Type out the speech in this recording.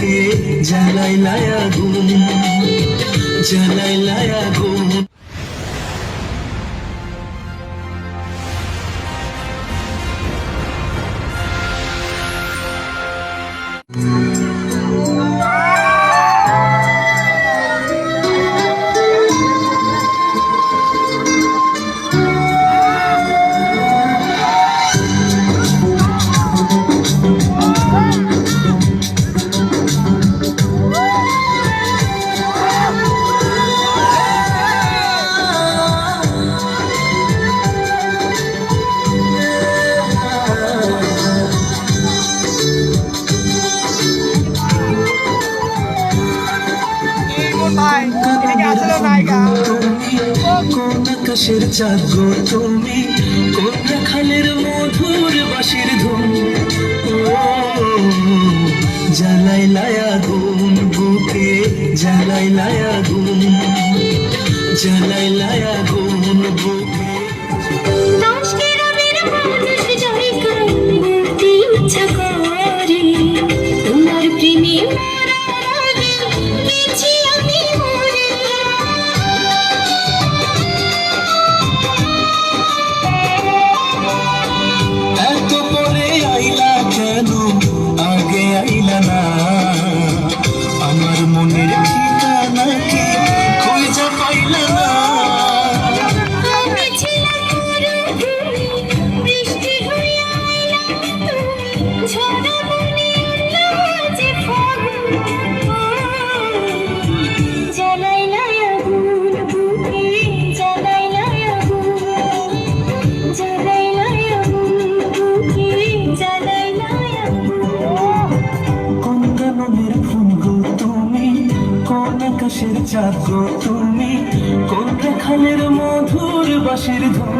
বুকে জ্বালাই লায়া গুম জ্বালাই লায়া গুম। আসলে মধুর ধুম লায়া গুম বুকে জ্বালাই লায়া গুম জ্বালাই লায়া গুম বুকে মনের ফুল তুমি? কোন আকাশের চাঁদ তুমি? কোন রেখালের মধুর বাসের ধুম